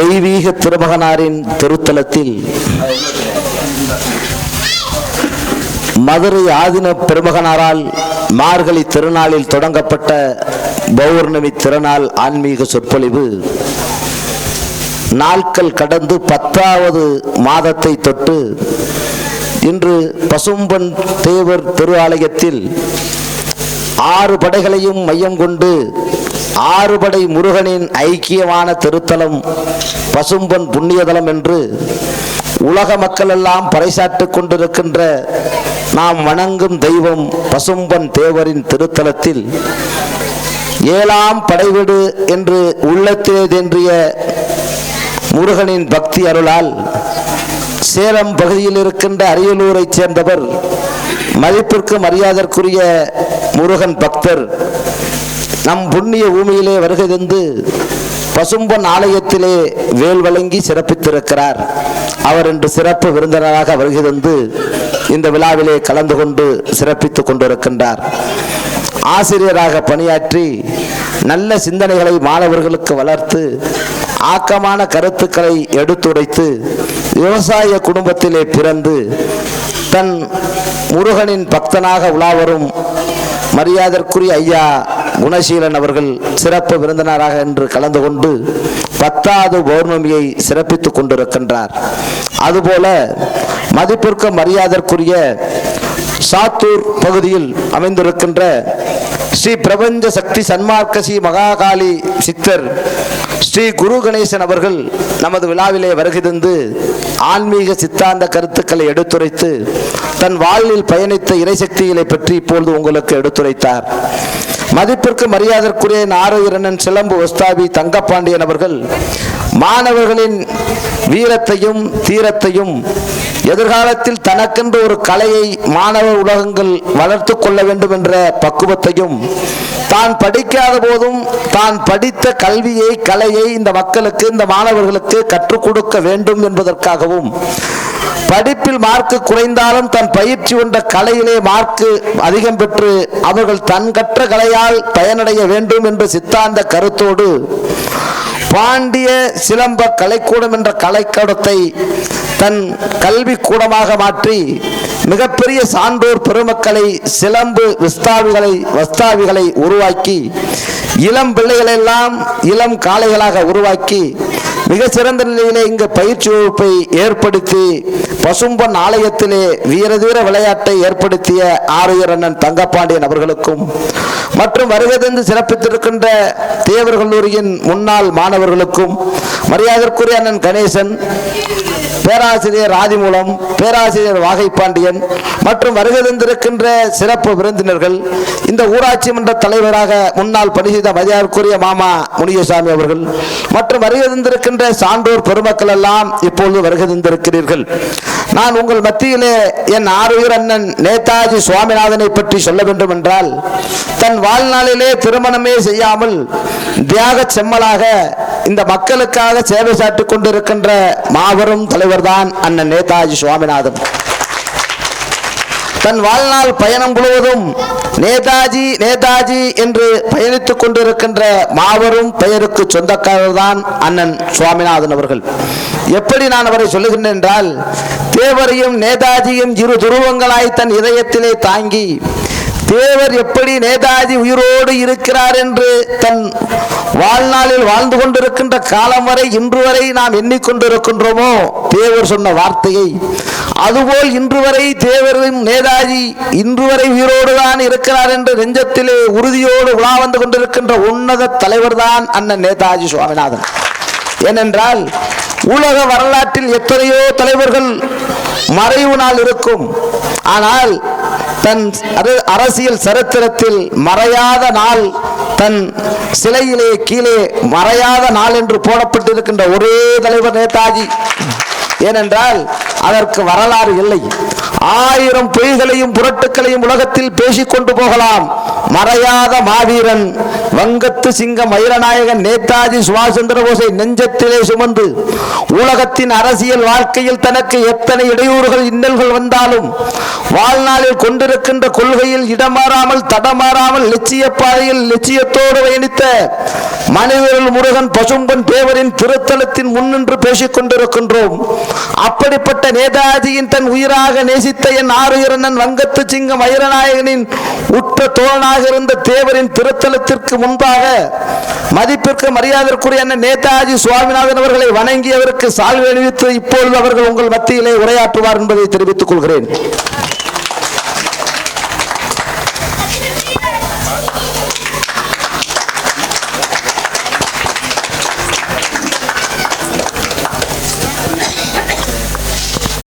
தெய்வீக திருமகனாரின் திருத்தலத்தில் மதுரை ஆதின பெருமகனாரால் மார்கழி திருநாளில் தொடங்கப்பட்ட பௌர்ணமி திருநாள் ஆன்மீக சொற்பொழிவு. நாட்கள் கடந்து பத்தாவது மாதத்தை தொட்டு இன்று பசும்பன் தேவர் திரு ஆலயத்தில் ஆறு படைகளையும் மையம் கொண்டு ஆறுபடை முருகனின் ஐக்கியமான திருத்தலம் பசும்பன் புண்ணியதலம் என்று உலக மக்கள் எல்லாம் பறைசாற்றிக் கொண்டிருக்கின்ற நாம் வணங்கும் தெய்வம் பசும்பன் தேவரின் திருத்தலத்தில். ஏழாம் படைவீடு என்று உள்ளத்திலே தேன்றிய முருகனின் பக்தி அருளால் சேலம் பகுதியில் இருக்கின்ற அரியலூரைச் சேர்ந்தவர் மதிப்பிற்கு மரியாதற்குரிய முருகன் பக்தர் நம் புண்ணிய பூமியிலே வருகை தந்து பசும்பொன் ஆலயத்திலே வேல் வழங்கி சிறப்பித்திருக்கிறார். அவர் இன்று சிறப்பு விருந்தினராக வருகை தந்து இந்த விழாவிலே கலந்து கொண்டு சிறப்பித்துக் கொண்டிருக்கின்றார். ஆசிரியராக பணியாற்றி நல்ல சிந்தனைகளை மாணவர்களுக்கு வளர்த்து ஆக்கமான கருத்துக்களை எடுத்துரைத்து விவசாய குடும்பத்திலே பிறந்து தன் முருகனின் பக்தனாக உலாவரும் மரியாதற்குரிய ஐயா குணசீலன் அவர்கள் சிறப்பு விருந்தினராக இன்று கலந்து கொண்டு பத்தாவது பௌர்ணமியை சிறப்பித்துக் கொண்டிருக்கின்றார். அதுபோல மதிப்பிற்கு மரியாதற்குரிய சாத்தூர் பகுதியில் அமைந்திருக்கின்ற ஸ்ரீ பிரபஞ்ச சக்தி சன்மார்க்க ஸ்ரீ மகாகாளி சித்தர் ஸ்ரீ குரு கணேசன் அவர்கள் நமது விழாவிலே வருகை தந்து ஆன்மீக சித்தாந்த கருத்துக்களை எடுத்துரைத்து தன் வாழ்வில் பயணித்த இறைசக்திகளை பற்றி இப்பொழுது உங்களுக்கு எடுத்துரைத்தார். மதிப்பிற்கு மரியாதற்குரிய நாராயணன் சிலம்பு ஒஸ்தாபி தங்கப்பாண்டியன் அவர்கள் மாணவர்களின் வீரத்தையும் தீரத்தையும் எதிர்காலத்தில் தனக்கென்று ஒரு கலையை மாணவ உலகங்கள் வளர்த்து கொள்ள வேண்டும் என்ற பக்குவத்தையும் தான் படிக்காத போதும் தான் படித்த கல்வியை கலையை இந்த மக்களுக்கு இந்த மாணவர்களுக்கு கற்றுக் கொடுக்க வேண்டும் என்பதற்காகவும் படிப்பில் மார்க்கு குறைந்தாலும் தன் பயிற்சி கொண்ட கலையிலே மார்க்கு அதிகம் பெற்று அவர்கள் தன் கற்ற கலையால் பயனடைய வேண்டும் என்ற சித்தாந்த கருத்தோடு பாண்டிய சிலம்ப கலைக்கூடம் என்ற கலைக்கூடத்தை தன் கல்வி கூடமாக மாற்றி மிகப்பெரிய சான்றோர் பெருமக்களை சிலம்பு விஸ்தாவிகளை வஸ்தாவிகளை உருவாக்கி இளம் பிள்ளைகளெல்லாம் இளம் காளைகளாக உருவாக்கி மிக சிறந்த நிலையிலே இங்கு பயிற்சி வகுப்பை ஏற்படுத்தி பசும்பொன் ஆலயத்திலே வீரதீர விளையாட்டை ஏற்படுத்திய ஆரியர் அண்ணன் தங்கப்பாண்டியன் அவர்களுக்கும் மற்றும் வருகை தந்து சிறப்பித்திருக்கின்ற தேவர் கல்லூரியின் முன்னாள் மாணவர்களுக்கும் மரியாதைக்குரிய அண்ணன் கணேசன் பேராசிரியர் ஆதிமூலம் பேராசிரியர் வாகைப்பாண்டியன் மற்றும் வருகை தந்திருக்கின்ற சிறப்பு விருந்தினர்கள் இந்த ஊராட்சி மன்ற தலைவராக முன்னாள் பணி செய்த மரியாதைக்குரிய மாமா முனியசாமி அவர்கள் மற்றும் வருகை தந்திருக்கின்ற சான்றோர் பெருமக்கள் எல்லாம் இப்பொழுது வருகை தந்திருக்கிறீர்கள். நான் உங்கள் மத்தியிலே என் ஆறுயிர் அண்ணன் நேதாஜி சுவாமிநாதனை பற்றி சொல்ல வேண்டும் என்றால் தன் வாழ்நாளிலே திருமணமே செய்யாமல் தியாக செம்மலாக இந்த மக்களுக்காக சேவை சாட்டிக் கொண்டிருக்கின்ற மாபெரும் தலைவர்தான் அண்ணன் நேதாஜி சுவாமிநாதன். தன் வாழ்நாள் பயணம் முழுவதும் நேதாஜி நேதாஜி என்று பயணித்துக் கொண்டிருக்கின்ற மாபெரும் பெயருக்கு சொந்தக்காரர் தான் அண்ணன் சுவாமிநாதன் அவர்கள். எப்படி நான் அவரை சொல்லுகின்றேன் என்றால் தேவரையும் நேதாஜியும் இரு துருவங்களாய் தன் இதயத்திலே தாங்கி தேவர் எப்படி நேதாஜி உயிரோடு இருக்கிறார் என்று தன் வாழ்நாளில் வாழ்ந்து கொண்டிருக்கின்ற காலம் வரை இன்று வரை நாம் எண்ணிக்கொண்டிருக்கின்றோமோ? தேவர் சொன்ன வார்த்தையை. அதுபோல் இன்று வரை தேவரும் நேதாஜி இன்று வரை உயிரோடு தான் இருக்கிறார் என்று நெஞ்சத்திலே உறுதியோடு உலா வந்து கொண்டிருக்கின்ற உன்னத தலைவர் தான் அண்ணன் நேதாஜி சுவாமிநாதன். ஏனென்றால் உலக வரலாற்றில் எத்தனையோ தலைவர்கள் மறைவு நாள் இருக்கும். ஆனால் தன் அர- அரசியல் சரித்திரத்தில் மறையாத நாள் தன் சிலையிலே கீழே மறையாத நாள் என்று போடப்பட்டிருக்கின்ற ஒரே தலைவர் நேதாஜி. ஏனென்றால் அதற்கு வரலாறு இல்லை. ஆயிரம் பொய்களையும் புரட்டுக்களையும் உலகத்தில் பேசிக்கொண்டு போகலாம். மறையாத மாவீரன் வங்கத்து சிங்க மயிரநாயகன் நேதாஜி சுபாஷ் சந்திரபோஸை நெஞ்சத்திலே சுமந்து உலகத்தின் அரசியல் வாழ்க்கையில் தனக்கு எத்தனை இடையூறுகள் இன்னல்கள் வந்தாலும் வாழ்நாளில் கொண்டிருக்கின்ற கொள்கையில் இடமாறாமல் தடமாறாமல் லட்சிய பாதையில் லட்சியத்தோடு பயணித்த மனிதர்கள் முருகன் பசும்பன் தேவரின் திருத்தலத்தின் முன்னின்று பேசிக் கொண்டிருக்கின்றோம் அப்படிப்பட்ட நேதாஜியின் தன் உயிராக நேசித்த என் ஆறுயிரண்ணன் வங்கத்து சிங்கம் ஐரநாயகனின் உற்ற தோழனாக இருந்த தேவரின் திருத்தலத்திற்கு முன்பாக மதிப்பிற்கு மரியாதைக்குரிய அண்ணன் நேதாஜி சுவாமிநாதன் அவர்களை வணங்கி அவருக்கு சால்வை அணிவித்து இப்பொழுது அவர்கள் உங்கள் மத்தியிலே உரையாற்றுவார் என்பதை தெரிவித்துக் கொள்கிறேன்.